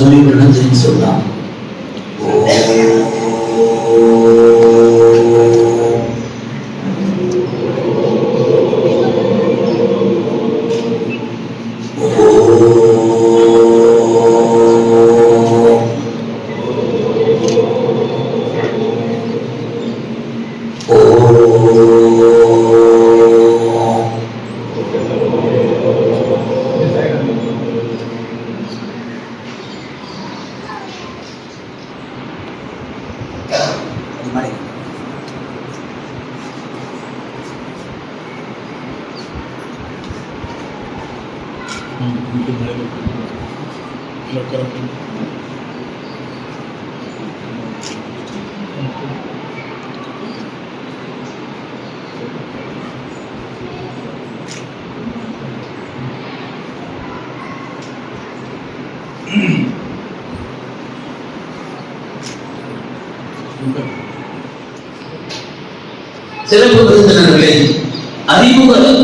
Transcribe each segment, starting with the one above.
சொல்லிவிடணும் திரும்பி சொல்லலாம்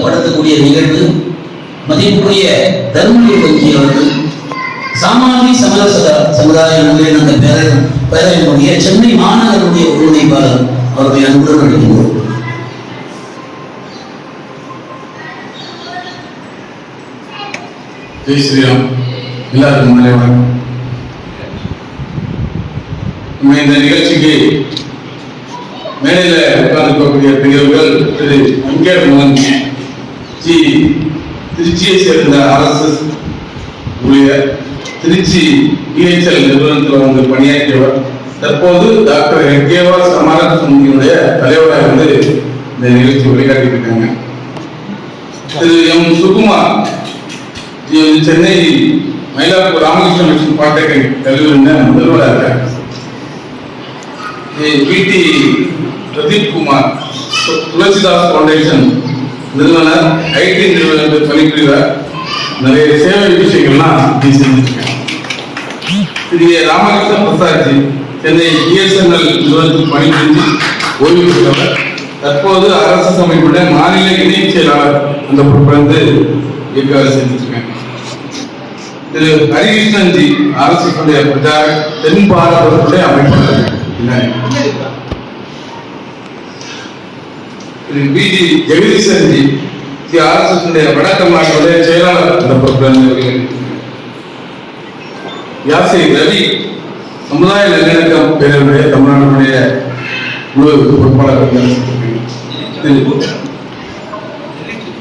அறிமுகப்படுத்தக்கூடிய நிகழ்வு மதிப்புக்குரிய தர்மபுரி பஞ்சி அவர்கள் சாமாஜி சமரச சதா- சமுதாய நூலின் அந்த பேர பேரவையினுடைய சென்னை மாநகருடைய ஒருங்கிணைப்பாளர் அவர்களை அன்புடன் அழைக்கின்றோம். ஜெய் ஸ்ரீராம். எல்லாருக்கும் மாலை வணக்கம். இந்த நிகழ்ச்சிக்கு மேடையில் உட்கார்ந்து பெரியவர்கள் திரு வெங்கட் மோகன் ஜி திருச்சியை சேர்ந்த ஆர்எஸ்எஸ் ஊழியர் திருச்சி பிஹெச்எல் நிறுவனத்தில் வந்து பணியாற்றியவர். தற்போது டாக்டர் ஹெக்கேவா சமார சமிதியினுடைய தலைவராக வந்து இந்த நிகழ்ச்சி வழிகாட்டிட்டு இருக்காங்க Thiru M Sukumar Chennai Mylapore Ramakrishna mission polytechnic கல்லூரியில் முதல்வராக இருக்காங்க பிடி பிரதீப் குமார் துளசிதாஸ் ஃபவுண்டேஷன் நிறுவனர் ஐடி நிறுவனர் பணிபுரிவர் நிறைய சேவை விஷயங்கள்லாம் நீ செஞ்சிருக்கேன் திரு ராமகிருஷ்ண பிரசாத்ஜி சென்னை பிஎஸ்என்எல் நிறுவனத்தில் பணிபுரிந்து ஓய்வு பெற்றவர். தற்போது அரசு அமைப்புடைய மாநில இணைச் செயலாளர் அந்த பொறுப்பிலிருந்து இருக்க செஞ்சிருக்கேன். திரு ஹரிகிருஷ்ணன் ஜி அரசு பிரஜா தென் பாரதத்துடைய அமைப்பாளர் திரு ஜெகதீசன் ஜி ஸ்ரீ ஆர்எஸ்எஸ் வடக்கமாட்டுடைய செயலாளர். அந்த பொறுப்பிலிருந்து வருகிறார். யாசி ரவி சமுதாய நல்லிணக்கம் பேரவைய தமிழ்நாட்டுடைய முழு பொறுப்பாளர் திரு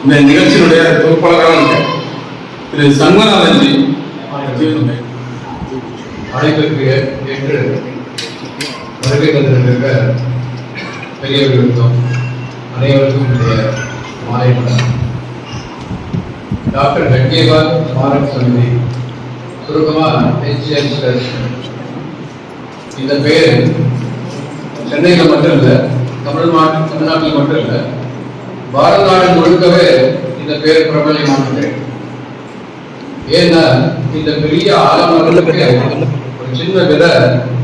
இந்த நிகழ்ச்சியினுடைய பொறுப்பாளராக திரு சண்முகநாதன் ஜி. அனைவருக்கு என்று வருகை தந்திருக்க பெரியவர்களுக்கும் அனைவருக்கும் மாலை வணக்கம். டாக்டர் கங்கேபால் ஸ்மாரக் சமிதி சுருக்கமாக இந்த பேர் சென்னையில் மட்டும் இல்லை தமிழ்நாடு தமிழ்நாட்டில் மட்டும் இல்லை பாரத நாடு முழுக்கவே இந்த பெயர் பிரபலமானது. ஏன்னா இந்த பெரிய ஆலமரத்துக்கு ஒரு சின்ன விதை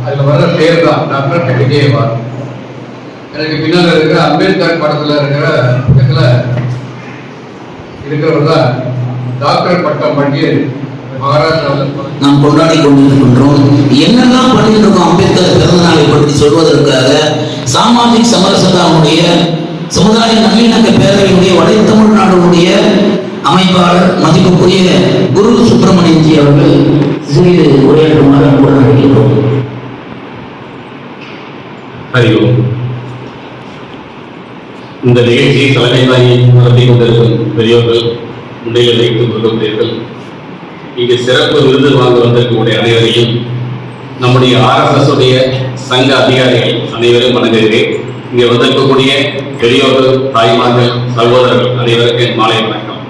அதுல வர்ற பேர் தான் டாக்டர் கங்கேபால் எனக்கு பின்னால் இருக்கிற அம்பேத்கர் படத்துல இருக்கிற பக்கத்துல இருக்கிறவர் தான் டாக்டர் பட்டம் பட்டி மகாராஷ்டிராவில் நாம் கொண்டாடி கொண்டிருக்கின்றோம். என்னெல்லாம் பண்ணிட்டு இருக்கோம் அம்பேத்கர் பிறந்த நாளை பற்றி சொல்வதற்காக? சாமாஜிக் சமரசதாவுடைய சமுதாய நல்லிணக்க பேரவையினுடைய வட தமிழ்நாடுடைய அமைப்பாளர் மதிப்புக்குரிய குரு சுப்பிரமணியன் ஜி அவர்கள் சிறிது உரையாற்றுமாறு அன்புடன் அழைக்கின்றோம். ஹரி ஓம். இந்த நிகழ்ச்சியை தலைமை தாங்கி நடத்தி கொண்டிருக்கும் பெரியோர்கள் முன்னிலை வைத்துக் கொண்டிருக்கிறீர்கள் இங்கு சிறப்பு விருது வாங்க வந்திருக்கக்கூடிய அனைவரையும் நம்முடைய ஆர்எஸ்எஸ் உடைய சங்க அதிகாரிகள் அனைவரும் வணங்குகிறேன். இங்கே வந்திருக்கக்கூடிய பெரியோர்கள் தாய்மார்கள் சகோதரர்கள் அனைவருக்கும் மாலை வணக்கம்.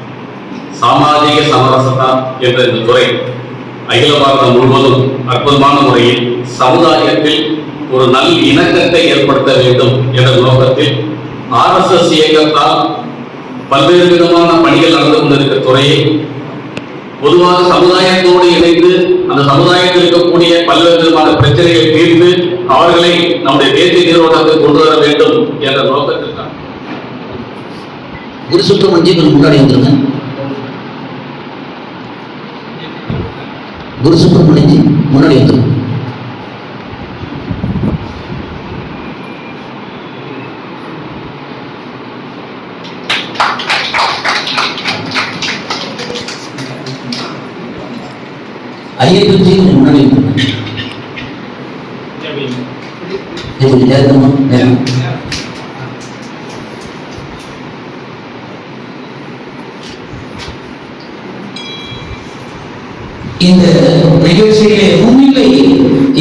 சாமாஜிக சமரசதா என்ற இந்த துறை அகில பாரதம் முழுவதும் அற்புதமான முறையில் சமுதாயத்தில் ஒரு நல் இணக்கத்தை ஏற்படுத்த வேண்டும் என்ற நோக்கத்தில் ஆர்எஸ்எஸ் இயக்கத்தால் பல்வேறு விதமான பணிகள் நடந்து கொண்டிருக்கிற துறையை பொதுவாக சமுதாயத்தோடு இணைந்து அந்த சமுதாயத்தில் இருக்கக்கூடிய பல்வேறு விதமான பிரச்சனைகளை தீர்த்து அவர்களை நம்முடைய தேசிய நிறுவனத்துக்கு கொண்டு வர வேண்டும் என்ற நோக்கத்திற்காக. குரு சுப்பிரமணியன் கொஞ்சம் முன்னாடி வந்துருங்க. குரு சுப்பிரமணியன் முன்னாடி வந்துருங்க ஐயப்பன்ஜி முன்னாடி வந்துடும் இப்படி நேரமா நேரம் இந்த நிகழ்ச்சியிலே முன்னிலை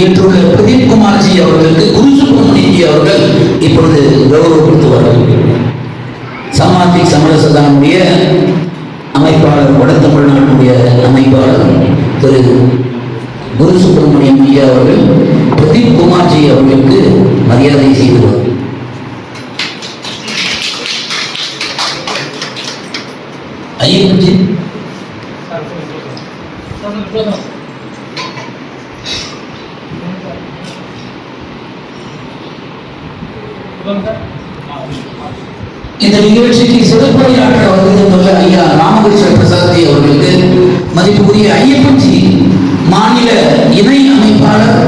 ஏற்றுள்ள பிரதீப் குமார்ஜி அவர்களுக்கு குரு சுப்பிரமணியஜி அவர்கள் இப்பொழுது கௌரவப்படுத்துவார்கள் சமாஜிக் சமரசதானுடைய அமைப்பாளர் வட தமிழ்நாட்டுடைய அமைப்பாளர் திரு குரு சுப்பிரமணியம் ஐயா அவர்கள் பிரதீப் குமார்ஜி அவர்களுக்கு மரியாதை செய்துள்ளார் ஐயப்பன்ஜி இந்த நிகழ்ச்சிக்கு சிறப்புரையாற்ற வருகின்ற ஐயா ராமகிருஷ்ண பிரசாத்தி அவர்களுக்கு மதிப்புக்குரிய ஐயப்பன்ஜி மாநில இணை அமைப்பாளர்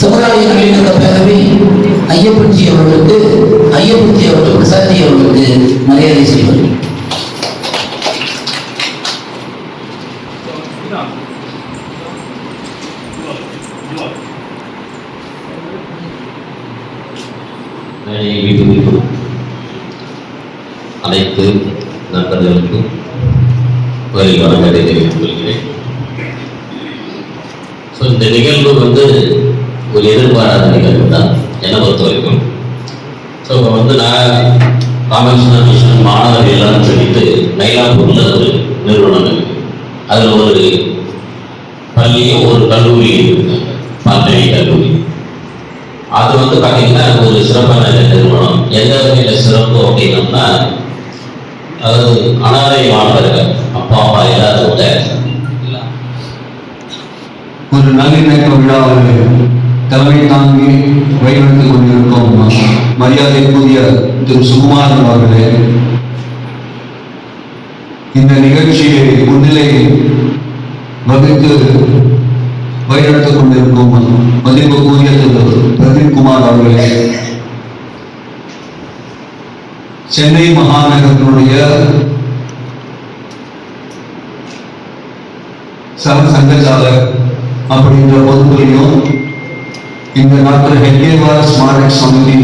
சமுதாய நல்லிணக்க பேரவை ஐயப்பன்ஜி அவர்களுக்கு ஐயப்பன்ஜி அவர்கள் பிரசாத்தி அவர்களுக்கு மரியாதை செய்வார்கள் மேடையை வீட்டுக்கும் அனைத்து நண்பர்களுக்கும் முதலில் வணக்கத்தை தெரிவித்துக் கொள்கிறேன் ஸோ இந்த நிகழ்வு வந்து ஒரு எதிர்பாராத நிகழ்வு தான் என்னை பொறுத்த வரைக்கும் ஸோ இப்போ வந்து நான் ராமகிருஷ்ணா மிஷன் மாணவர்கள் எல்லாரும் சொல்லிட்டு மயிலாப்பூரில் ஒரு நிறுவனம் இருக்கு அதில் ஒரு பள்ளியும் ஒரு கல்லூரியும் இருக்கு. பாண்டவி கல்லூரி. அது வந்து பார்த்தீங்கன்னா ஒரு சிறப்பான நிறுவனம். எந்த வகையில் சிறப்பு அப்படின்னம்னா அதாவது அனாதை மாணவர்கள் அப்பா அம்மா இல்லாதவங்க ஒரு நல்லிணக்க விழாவில் தலைமை தாங்கி வழிநடத்திக் கொண்டிருக்கும் மரியாதைக்குரிய திரு சுகுமாரன் அவர்களே இந்த நிகழ்ச்சியை முன்னிலை வகுத்து வழிநடத்திக் கொண்டிருக்கும் மதிப்புக்குரிய திரு பிரதீப் குமார் அவர்களே சென்னை மகாநகரத்தினுடைய சர சங்கச்சாலர் அப்படின்ற பொறுப்புலையும் இந்த டாக்டர் ஹெட்கேவார் ஸ்மாரக் சமிதி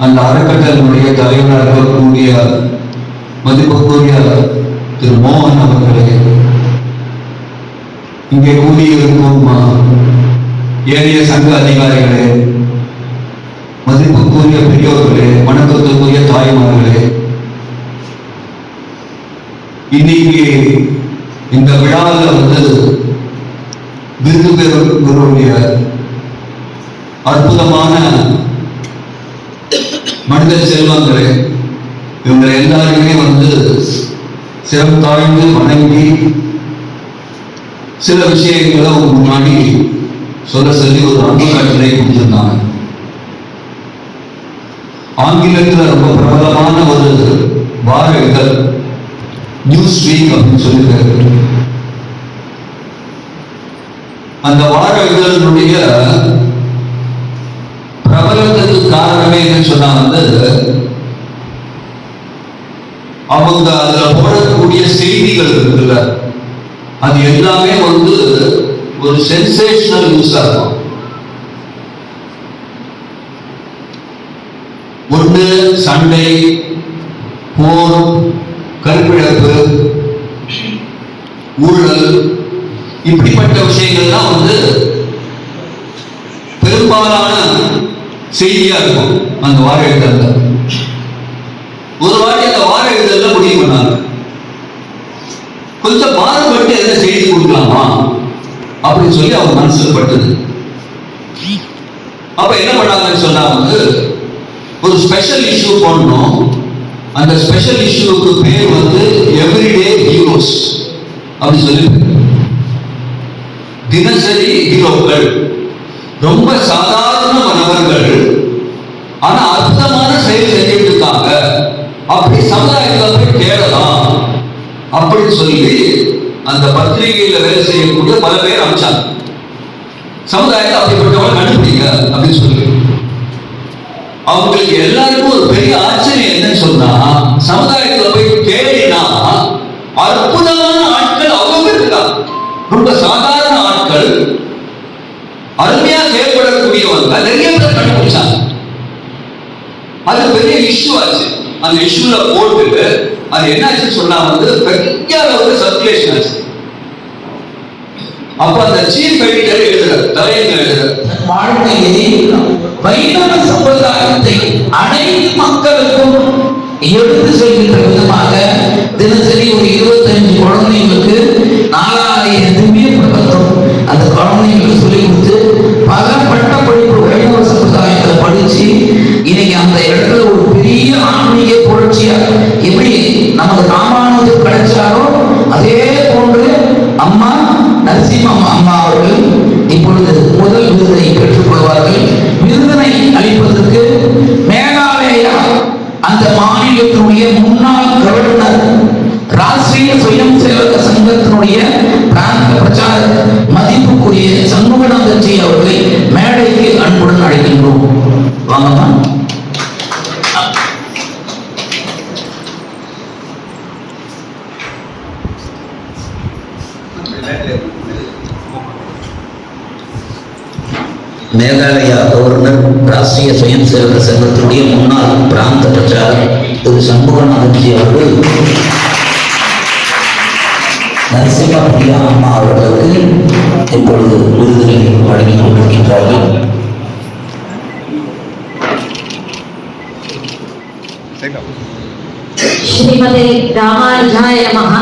அந்த அறக்கட்டளையினுடைய தலைவராக இருக்கக்கூடிய மதிப்புக்குரிய திரு மோகன் அவர்களே இங்கே கூடியிருக்கும் ஏனைய சங்க அதிகாரிகளே மதிப்புக்குரிய பெரியோர்களே வணக்கத்துக்குரிய தாய்மார்களே. இன்னைக்கு இந்த விழாவில் வந்து விருது பெறுவருடைய அற்புதமான மனித செல்வங்களே இவங்க எல்லாருமே வந்து சிரம் தாழ்ந்து வணங்கி சில விஷயங்களை முன்னாடி சொல்ல சொல்லி ஒரு அன்பு கட்டளை கொடுத்திருந்தாங்க. ஆங்கிலத்தில் ரொம்ப பிரபலமான ஒரு வார இதழ் நியூஸ் வீக் அப்படின்னு சொல்லியிருக்காரு அந்த வார இதழினுடைய பிரபலத்துக்கு காரணமே என்ன சொன்னா வந்து அவங்க அதுல போடக்கூடிய செய்திகள் இருக்குல்ல அது எல்லாமே வந்து ஒரு சென்சேஷனல் நியூஸா இருக்கும். ஒன்று சண்டை போர் கருப்பிழப்பு ஊழல் இப்படிப்பட்ட விஷயங்கள் தான் வந்து பெரும்பாலான செய்தியா இருக்கும். அந்த வார இதழ்ல ஒரு வாட்டி அந்த முடிவு பண்ணாங்க. கொஞ்சம் பாடுபட்டு எதனா செய்தி கொடுக்கலாமா? அப்படின்னு சொல்லி அவங்க மனசுல பட்டது. அப்ப என்ன பண்ணாங்கன்னு சொன்னா வந்து ஒரு ஸ்பெஷல் இஷ்யூ பண்ணோம் அந்த ஸ்பெஷல் இஷ்யூக்கு பேர் வந்து எவ்ரிடே ஹீரோஸ் அப்படின்னு சொல்லி தினசரி ஹீரோக்கள். ரொம்ப சாதாரண நபர்கள் ஆனா அற்புதமான செயல் செஞ்சுட்டு இருக்காங்க. அப்படி சமுதாயத்தில் தேடலாம் அப்படின்னு சொல்லி அந்த பத்திரிகையில வேலை செய்யக்கூடிய பல பேர் அமைச்சாங்க. சமுதாயத்தை அப்படிப்பட்டவங்க கண்டுபிடிங்க அப்படின்னு சொல்லி. அவங்களுக்கு எல்லாருக்கும் ஒரு பெரிய ஆச்சரியம் என்னன்னு சொன்னா சமுதாயத்துல போய் அப்ப அந்த சீஃப் எடிட்டர் எழுதுறாரு தலைவர் எழுதுறாரு தன் வைணவ சம்பிரதாயத்தை அனைத்து மக்களுக்கும் எடுத்து செல்கின்ற விதமாக தினசரி ஒரு இருபத்தஞ்சு குழந்தைங்களுக்கு நாலாயிரம் திவ்ய பிரபந்தம். அந்த நம்முடைய முன்னாள் பிராந்த பிரச்சாரர் திரு சண்முகநாதன்ஜி அவர்கள். நரசிம்ம பிரியா அம்மா அவர்களுக்கு இப்பொழுது விருதுகளை வழங்கிக் கொண்டிருக்கின்றார்கள். ஸ்ரீமதி ராமானுஜாய நமஹ.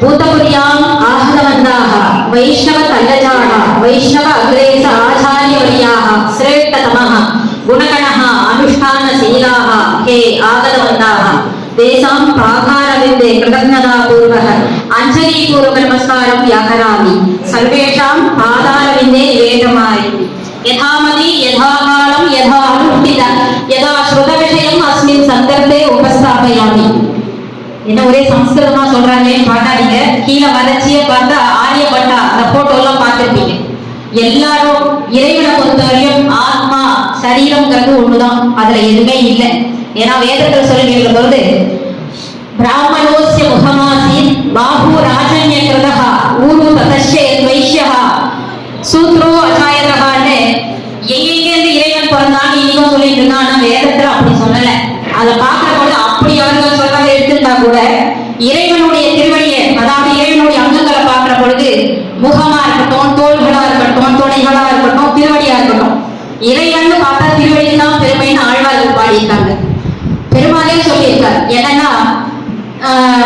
பூதபுரியாம் ஆஹ்லவந்தாக வைஷ்ணவ தல்லஜாக வைஷ்ணவ அக்ரேச ஆச்சாரியவரியாக சிரேஷ்டதமாக आचार्यवर्याः श्रेष्ठतमः गुणगणः अनुष्ठानशीलाः हे आगतवन्ताः तेषां प्राकारविन्दे कृतज्ञतापूर्वः अञ्जलीपूर्वकनमस्कारं व्याकरामि सर्वेषां पादारविन्दे निवेदमामि यथामति यथा कालं यथा अनुष्ठित यथा श्रुतविषयम् अस्मिन् सन्दर्भे उपस्थापयामि என்ன ஒரே சம்ஸ்கிருதமா சொல்றாங்களேன்னு பார்க்காதீங்க கீழே வளர்ச்சியை பார்த்தா ஆரியப்பட்டா அந்த போட்டோ எல்லாம் பார்த்திருப்பீங்க எல்லாரும் இறைவனை பொறுத்தவரையும் ஆத்மா சரீரம்ங்கிறது ஒண்ணுதான். அதுல எதுவுமே இல்லை. ஏன்னா வேதத்தில் சொல்லுகின்ற பொழுது பிராமணோசிய முகமாசீன் பாபு ராஜன்ய கிருதா ஊரு ததஸ்ய வைஷ்யா சூத்ரோ அச்சாயதகான்னு எங்கெங்கிருந்து இறைவன் பிறந்தான்னு இனிமோ சொல்லிட்டு இருந்தான் ஆனா வேதத்துல அப்படி சொல்லல. அதை பார்க்கிற பொழுது அப்படி அவர்கள் சொல்றதை எடுத்திருந்தா கூட இறைவனுடைய திருவடியை அதாவது இறைவனுடைய அங்கங்களை பார்க்கிற பொழுது முகமா இருக்கட்டும் தோள்களா இருக்கட்டும் துணைகளா இருக்கட்டும் திருவடியா இருக்கட்டும் இறைவன் பார்த்தா திருவடிக்கு தான் பெருமைன்னு ஆழ்வார்கள் பாடியிருக்காங்க பெருமாளே சொல்லியிருக்கார். என்னன்னா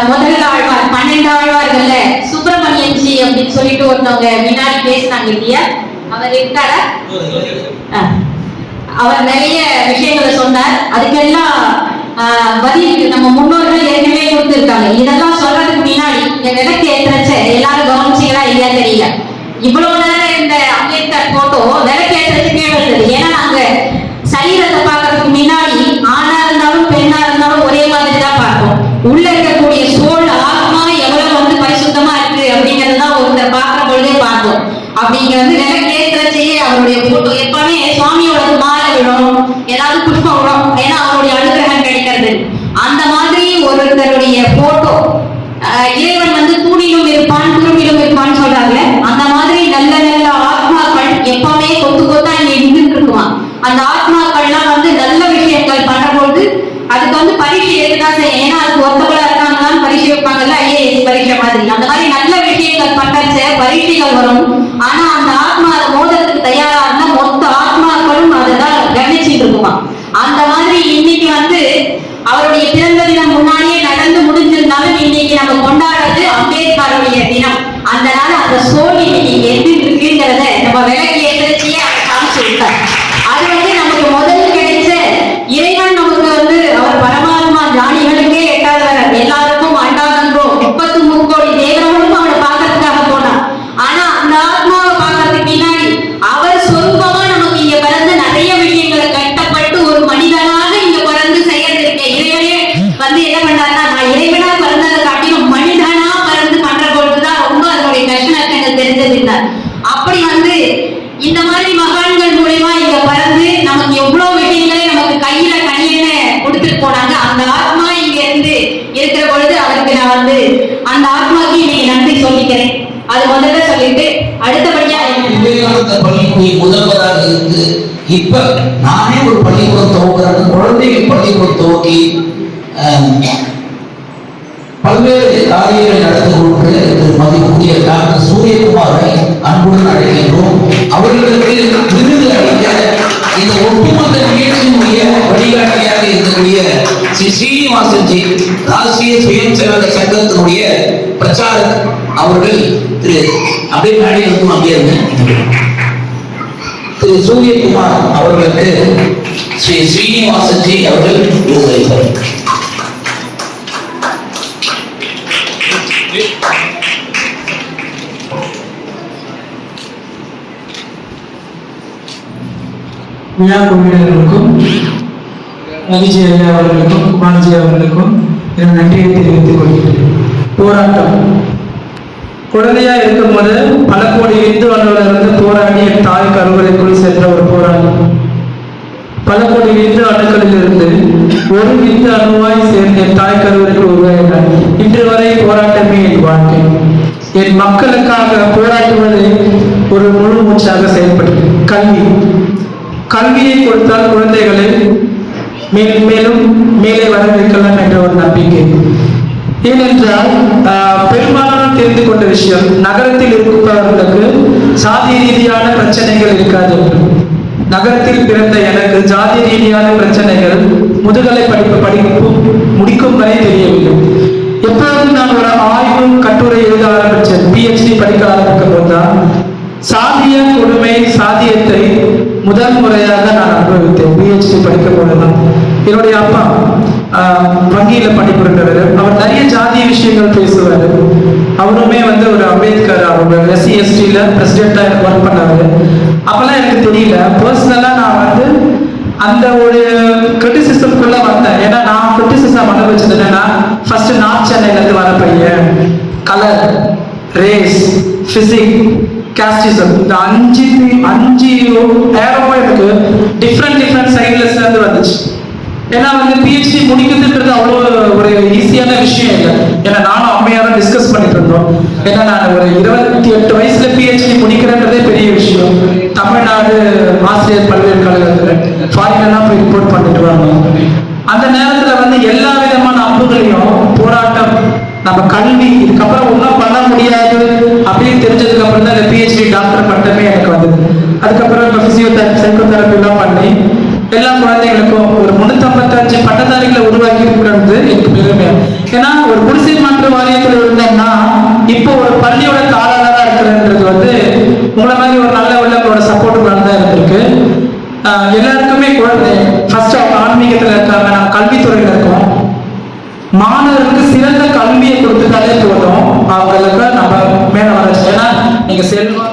முதல்ல முதல் ஆழ்வார் பன்னெண்டு ஆழ்வார்கள்ல சுப்பிரமணியன்ஜி அப்படின்னு சொல்லிட்டு ஒருத்தவங்க முன்னாடி பேசினாங்க இல்லையா? அவர் இருக்காரா? அவர் நிறைய விஷயங்களை சொன்னார். அதுக்கெல்லாம் ஆஹ், பதில் நம்ம முன்னோர்கள் ஏற்கனவே கொடுத்துருக்காங்க. இதெல்லாம் சொல்றதுக்கு முன்னாடி இந்த விளக்கு ஏற்றச்ச எல்லாரும் கவனிச்சீங்களா இல்லையா தெரியல. இவ்வளவு நேரம் இந்த அம்பேத்கர் போட்டோ விலை ஏற்றச்சுக்கே வந்தது ஏன்னா நாங்க சரீரத்தை பார்க்கறதுக்கு முன்னாடி ஆணா இருந்தாலும் பெண்ணா இருந்தாலும் ஒரே மாதிரி தான் பார்ப்போம். உள்ள இருக்கக்கூடிய சோல் ஆத்மா எவ்வளவு வந்து பரிசுத்தமா இருக்கு அப்படிங்கறது தான் ஒருத்தர் பார்க்கிற பொழுதே பார்ப்போம் அப்படிங்கிறது விளக்கேற்றச்சேயே அவருடைய போட்டோ எப்பவுமே சுவாமியோட மாலை விடும் ஏதாவது புஷ்பம் விடும் ஏன்னா அவருடைய அனுகிரகம் கிடைக்கிறது. அந்த மாதிரி ஒருத்தருடைய போட்டோ இறைவன் வந்து தூணிலும் இருப்பான் குறும்பிலும் இருப்பான்னு சொல்றாங்கல்ல அந்த மாதிரி நல்ல நல்ல ஆத்மாக்கள் எப்பவுமே கொத்து கொத்தா இங்க இருந்துட்டு இருக்குமா? அந்த ஆத்மாக்கள்லாம் வந்து நல்ல விஷயங்கள் பண்றபோது அதுக்கு வந்து பரீட்சை எடுத்துதான் செய்யும் ஏன்னா அதுக்கு ஒத்தவளா இருக்காங்கன்னு பரீட்சை வைப்பாங்கல்ல? ஐஏஎஸ் பரீட்சை மாதிரி. அந்த மாதிரி நல்ல விஷயங்கள் பண்றச்ச பரீட்சைகள் வரும். ஆனா அந்த ஆத்மா அதை மோதத்துக்கு தயாரா ஆத்மாக்களும் அதைதான் கவனிச்சுட்டு இருக்குமா? அந்த மாதிரி இன்னைக்கு வந்து அவருடைய பிறந்த தினம் முன்னாடியே நடந்து முடிஞ்சிருந்தாலும் இன்னைக்கு நம்ம கொண்டாடுறது அம்பேத்கருடைய தினம். அந்த நாள் அந்த சோழி இன்னைக்கு இங்க எப்படி இருக்குங்கிறத நம்ம விலக்கி ஏற்றச்சியே அவர் காமிச்சு விட்டார். அது வந்து நமக்கு முதல் கிடைச்ச இறைவன் நமக்கு வந்து அவர் பரமாத்மா ஞானிகளுக்கே எட்டாதவர் எல்லாருக்கும் ஆண்டா முப்பத்து முக்கோடி தேவர்களும் அவரை பார்க்கறதுக்காக போனார் ஆனா அந்த ஆத்மாவை பார்க்கறதுக்கு பின்னாடி அவர் சொரூபமா நமக்கு இங்க பிறந்து நிறைய விஷயங்களை கட்டப்பட்டு ஒரு மனிதனாக இங்க பிறந்து செய்யறதுக்கு இறைவனே வந்து என்ன பண்றாருன்னா நான் இறைவனா பிறந்ததை காட்டிலும் மனிதனா பிறந்து பண்ற பொழுதுதான் ரொம்ப அதனுடைய கஷ்டம் எனக்கு தெரிஞ்சது இல்லை அப்படி வந்து ஆரம்பத்தில் பள்ளிக்கூட முதல்வராக இருந்து இப்ப நானே ஒரு பள்ளிக்கூடம் துவங்குறேன் குழந்தைகள் பள்ளிக்கூடம் துவக்கி ஆஹ், பல்வேறு காரியங்களை நடந்து கொண்டு டாக்டர் சூரியகுமாரை அன்புடன் அழைக்கின்றோம். அவர்களுக்கு விருது அளிக்க இந்த ஒட்டுமொத்த நிகழ்ச்சியினுடைய வழிகாட்டியாக இருக்கக்கூடிய ஸ்ரீ ஸ்ரீனிவாசன்ஜி ராஷ்டிரிய சுயம் சேவக சங்கத்தினுடைய பிரச்சாரக் அவர்கள் திரு அப்படியே மேடை இருக்கும் அப்படியே திரு சூரியகுமார் அவர்களுக்கு ஸ்ரீ ஸ்ரீனிவாசன்ஜி அவர்கள் விருது அளிப்பார் விழா குழுவினர்களுக்கும் ரவிஜி ஐயா அவர்களுக்கும் குமார்ஜி அவர்களுக்கும் என் நன்றியை தெரிவித்துக் கொள்கிறேன். போராட்டம். குழந்தையா இருக்கும் போது பல கோடி இந்து அணுவிலிருந்து போராடி என் தாய் கருவறைக்குள் சென்ற ஒரு போராட்டம் பல கோடி இந்து அணுக்களில் இருந்து ஒரு இந்து அணுவாய் சேர்ந்த என் தாய் கருவறைக்குள் உருவாகினார் இன்று வரை போராட்டமே என் வாழ்க்கை. என் மக்களுக்காக போராடுவது ஒரு முழு மூச்சாக செயல்படுது கல்வி. கல்வியை கொடுத்தால் குழந்தைகளை மேலும் மேலும் மேலே வர வைக்கலாம் என்ற ஒரு நம்பிக்கை. ஏனென்றால் ஆஹ், பெரும்பாலான தெரிந்து கொண்ட விஷயம் நகரத்தில் இருப்பவர்களுக்கு சாதி ரீதியான பிரச்சனைகள் இருக்காது. நகரத்தில் பிறந்த எனக்கு ஜாதி ரீதியான பிரச்சனைகள் முதுகலை படிப்பு படிப்பு முடிக்கும் வரை தெரியவில்லை. எப்பொழுது நான் ஒரு ஆய்வு கட்டுரை எழுத ஆரம்பித்தேன் பிஹெச்டி படிக்க ஆரம்பிக்கும் சாதிய கொடுமை சாதியத்தை முதல் முறையாக நான் அனுபவித்தேன். பிஹெச்டி படிக்க போதுதான் என்னுடைய அப்பா வங்கியில பணிபுரிந்தவர். அவர் நிறைய ஜாதிய விஷயங்கள் பேசுவார். அவருமே வந்து ஒரு அம்பேத்கர் அவங்க எஸ்சி எஸ்டியில பிரசிடென்டா ஒர்க் பண்ணாரு. அப்பெல்லாம் எனக்கு தெரியல. பர்சனலா நான் வந்து அந்த ஒரு கிரிட்டிசிசம்குள்ள வந்தேன். ஏன்னா நான் கிரிட்டிசிசம் அனுபவிச்சது என்னன்னா ஃபர்ஸ்ட் நார்த் சென்னையிலேருந்து வர பையன். கலர் ரேஸ் பிசிக் கேஸ்டிசம் இந்த அஞ்சு அஞ்சு ஏரோவும் எனக்கு டிஃப்ரெண்ட் டிஃப்ரெண்ட் சைட்லஸ்ல இருந்து வந்துச்சு. ஏன்னா வந்து பிஹெச்டி முடிக்கிறதுன்றது அவ்வளோ ஒரு ஈஸியான விஷயம் இல்லை. ஏன்னா நானும் அம்மையாரும் டிஸ்கஸ் பண்ணிட்டு இருந்தோம். ஏன்னா நான் ஒரு இருபத்தி எட்டு வயசுல பிஹெச்டி முடிக்கிறேன்றதே பெரிய விஷயம். தமிழ்நாடு ஆசிரியர் பல்கலைக்கழகத்தில் ஃபாரின்லாம் போய் ரிப்போர்ட் பண்ணிட்டு வராங்க. அந்த நேரத்துல வந்து எல்லா விதமான அம்புகளையும் போராட்டம் நம்ம கல்வி இதுக்கப்புறம் ஒன்றும் பண்ண முடியாது அப்படின்னு தெரிஞ்சதுக்கு அப்புறம் தான் இந்த பிஹெச்டி டாக்டர் பட்டமே எனக்கு வந்தது அதுக்கப்புறம் இப்போ பிசியோதெரப்பி சைக்கோதெரப்பி எல்லாம் பண்ணி எல்லா குழந்தைகளுக்கும் ஒரு முன்னூத்தம்பத்தஞ்சு பட்டதாரிகளை உருவாக்கி இருக்கிறது எனக்கு பெருமை ஏன்னா ஒரு குடிசை மாற்று வாரியத்தில் இருந்தோம்னா இப்போ ஒரு பள்ளியோட தாளாளராக வந்து உங்களை மாதிரி ஒரு நல்ல உள்ளவங்களோட சப்போர்ட்டுனால தான் இருந்திருக்கு. எல்லாருக்குமே குழந்தை ஃபர்ஸ்ட் அவங்க ஆன்மீகத்தில் இருக்காங்க நான் கல்வித்துறையில் இருக்கோம். மாணவர்களுக்கு சிறந்த கல்வியை கொடுத்துட்டாலே போதும். அவங்களுக்கு நம்ம மேல வளர்ச்சி. ஏன்னா நீங்க செல்வா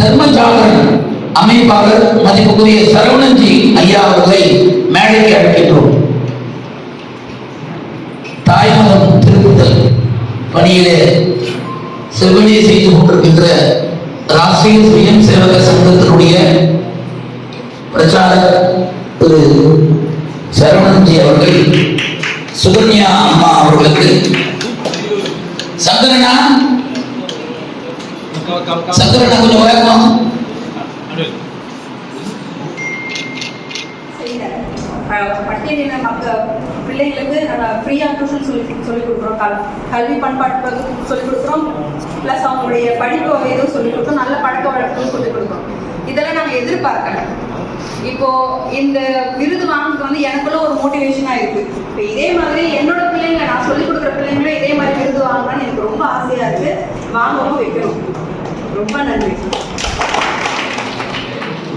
தர்ம ஜாகரன் அமைப்பாளர் மதிப்புக்குரிய சரவணன்ஜி ஐயா அவர்களை மேடைக்கு அழைக்கின்றோம். தாய்மதம் திருப்புதல் பணியிலே சேவையை செய்து கொண்டிருக்கின்ற ராஷ்டிரிய சுயம் சேவக சங்கத்தினுடைய பிரச்சாரர் திரு சரவணன்ஜி அவர்கள் சுகன்யா அம்மா அவர்களுக்கு. சங்கரனா சங்கரனா கொஞ்சம் வழக்கம்? பட்டியலின மக்கள் பிள்ளைங்களுக்கு நாங்கள் ஃப்ரீயாக டியூஷன் சொல்லி சொல்லிக் கொடுக்குறோம். கல் கல்வி பண்பாட்டு சொல்லிக் கொடுக்குறோம். ப்ளஸ் அவங்களுடைய படிப்பு வகையும் சொல்லிக் கொடுக்குறோம். நல்ல பழக்க வழக்கமும் சொல்லிக் கொடுக்குறோம். இதெல்லாம் நாங்கள் எதிர்பார்க்கல. இப்போ இந்த விருது வாங்கினது வந்து எனக்குள்ள ஒரு மோட்டிவேஷனாக இருக்கு. இப்போ இதே மாதிரி என்னோட பிள்ளைங்க நான் சொல்லிக் கொடுக்குற பிள்ளைங்களும் இதே மாதிரி விருது வாங்கணும்னு எனக்கு ரொம்ப ஆசையாக இருக்கு. வாங்கவும் வைக்கணும் ரொம்ப நன்றி.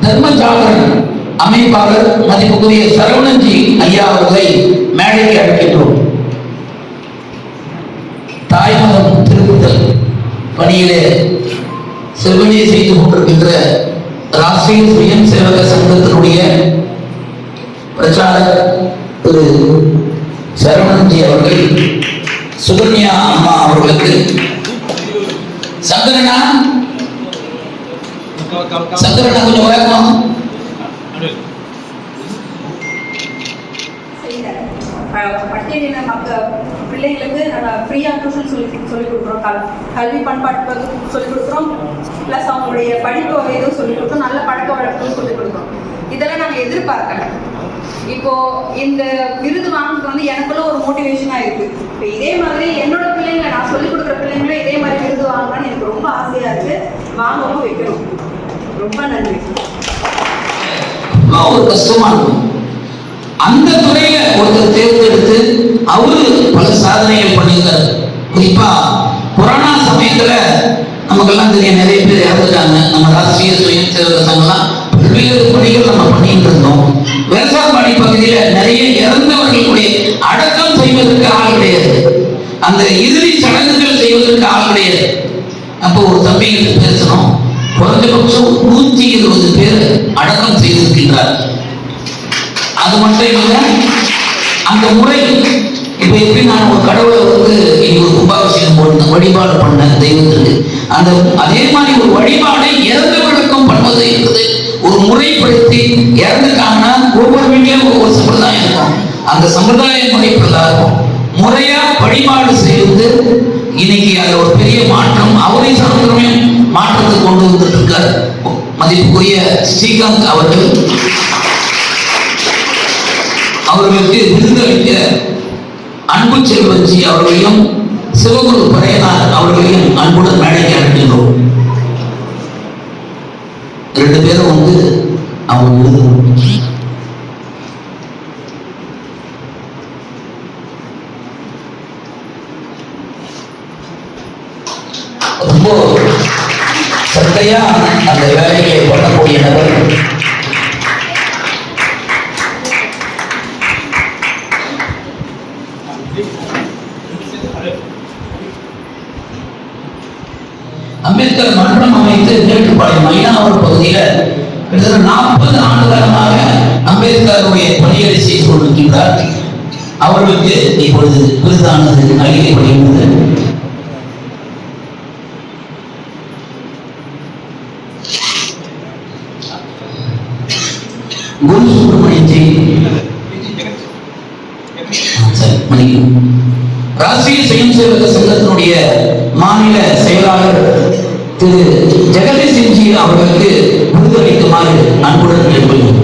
தர்ம ஜாகரன் அமைப்பாளர் மதிப்புக்குரிய சரவணன்ஜி ஐயா அவர்களை மேடைக்கு அழைக்கின்றோம். தாய்மதம் திருப்புதல் பணியிலே செவ்வனே செய்து கொண்டிருக்கின்ற ராஷ்டிரிய சுயம் சேவக சங்கத்தினுடைய பிரச்சாரர் திரு சரவணன்ஜி அவர்கள் சுகன்யா அம்மா அவர்களுக்கு. சங்கரனா சங்கரனா கொஞ்சம் வழக்கம் செய்யல. ப- ப- பட்டியலின மக்க பிள்ளைங்களுக்கு நம்ம ஃப்ரீயாக டியூஷன் சொல்லி சொல்லிக் கொடுக்குறோம். கல் கல்வி பண்பாட்டு சொல்லிக் கொடுக்குறோம். ப்ளஸ் அவங்களுடைய படிப்பு வகையும் சொல்லிக் கொடுக்குறோம். நல்ல பழக்க வழக்கமும் சொல்லிக் கொடுக்குறோம். இதெல்லாம் நாங்கள் எதிர்பார்க்கல. இப்போ இந்த விருது வாங்கினது வந்து எனக்குள்ள ஒரு மோட்டிவேஷனாக இருக்கு. இப்போ இதே மாதிரி என்னோட பிள்ளைங்களை நான் சொல்லிக் கொடுக்குற பிள்ளைங்களும் இதே மாதிரி விருது வாங்கணும்னு எனக்கு ரொம்ப ஆசையாக இருக்கு. வாங்கவும் வைக்கணும் ரொம்ப நன்றி. ஒரு கஷ்டமா இருக்கும் அந்த துறையில ஒருத்தர் தேர்ந்தெடுத்து அவரு பல சாதனைகள் பண்ணியிருக்காரு. குறிப்பா கொரோனா சமயத்துல நமக்கெல்லாம் தெரிய நிறைய பேர் இறந்துட்டாங்க. நம்ம ராஷ்டிரிய சுயம் சேவக சங்கம்லாம் பல்வேறு பணிகள் நம்ம பண்ணிட்டு இருந்தோம். விவசாயப்பாடி பகுதியில நிறைய இறந்தவர்களுடைய அடக்கம் செய்வதற்கு ஆள் கிடையாது. அந்த இறுதி சடங்குகள் செய்வதற்கு ஆள் கிடையாது. அப்போ ஒரு தம்பிகிட்ட பேசணும். குறைஞ்சபட்சம் நூத்தி இருபது பேர் அடக்கம் செய்திருக்கின்றார் அது மட்டும் இல்லை அந்த முறை இப்ப எப்படி நான் ஒரு கடவுளை வந்து ஒரு கும்பாபிஷேகம் போட்டு வழிபாடு பண்ண தெய்வத்திற்கு அந்த அதே மாதிரி ஒரு வழிபாடை இறந்தவர்களுக்கும் பண்ணுவது என்பது ஒரு முறைப்படுத்தி இறந்துட்டாங்கன்னா ஒவ்வொரு வீட்லயும் ஒவ்வொரு சம்பிரதாயம் இருக்கும். அந்த சம்பிரதாய முறை இருக்கும். முறையா வழிபாடு செய்து இன்னைக்கு அதுல ஒரு பெரிய மாற்றம் அவரை சார்ந்தமே மாற்றத்தை கொண்டு வந்துட்டு இருக்கார். மதிப்புக்குரிய ஸ்ரீகாந்த் அவர்கள். அவர்களுக்கு விருந்தளிக்க அன்பு செல்வஞ்சி அவர்களையும் சிவகுரு பரையனார் அவர்களையும் அன்புடன் மேடைக்கு அனுப்பினோம் ரெண்டு பேரும் வந்து அவங்க விருது விருதானது குறைந்தது குரு சுப்பிரமணியத்தை சரி ராஷ்டிரிய சுயம் சேவக சங்கத்தினுடைய மாநில செயலாளர் திரு ஜெகதீஷ் சிங்ஜி அவர்களுக்கு விருது அளிக்குமாறு அன்புடன் கேட்டுக்கொள்கிறோம்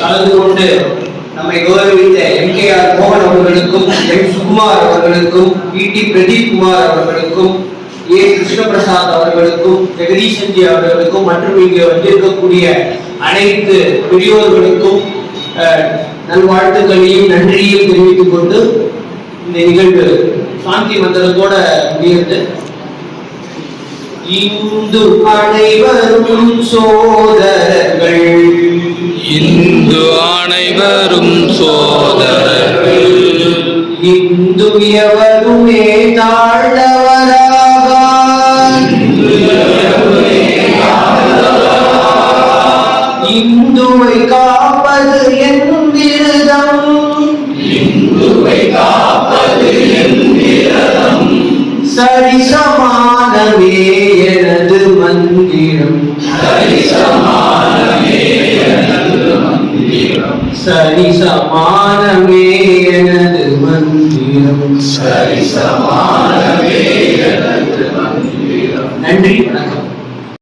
கலந்து கொண்டு நம்மை கௌரவித்த எம் கே ஆர் மோகன் அவர்களுக்கும் குமார் அவர்களுக்கும் வி டி பிரதீப் குமார் அவர்களுக்கும் ஏ. கிருஷ்ணபிரசாத் அவர்களுக்கும் ஜெகதீஷன்ஜி அவர்களுக்கும் மற்றும் இங்கே வந்திருக்கக்கூடிய அனைத்து பெரியோர்களுக்கும் நல்வாழ்த்துக்களையும் நன்றியையும் தெரிவித்துக் கொண்டு இந்த நிகழ்வு சாந்தி மந்திரத்தோட முடியுது இந்து அனைவரும் சோதரர்கள். இந்து அனைவரும் சோதரர்கள். இந்து எவருமே தாழ்ந்தவராக இந்துவை காப்பது என்கிறதம் இந்துவை காப்பது எந்திரதம் சரிசமானமே எனது மந்திரம். சரிசமானமே எனது மந்திரம். சரிசமானமே எனது மந்திரம். நன்றி வணக்கம்.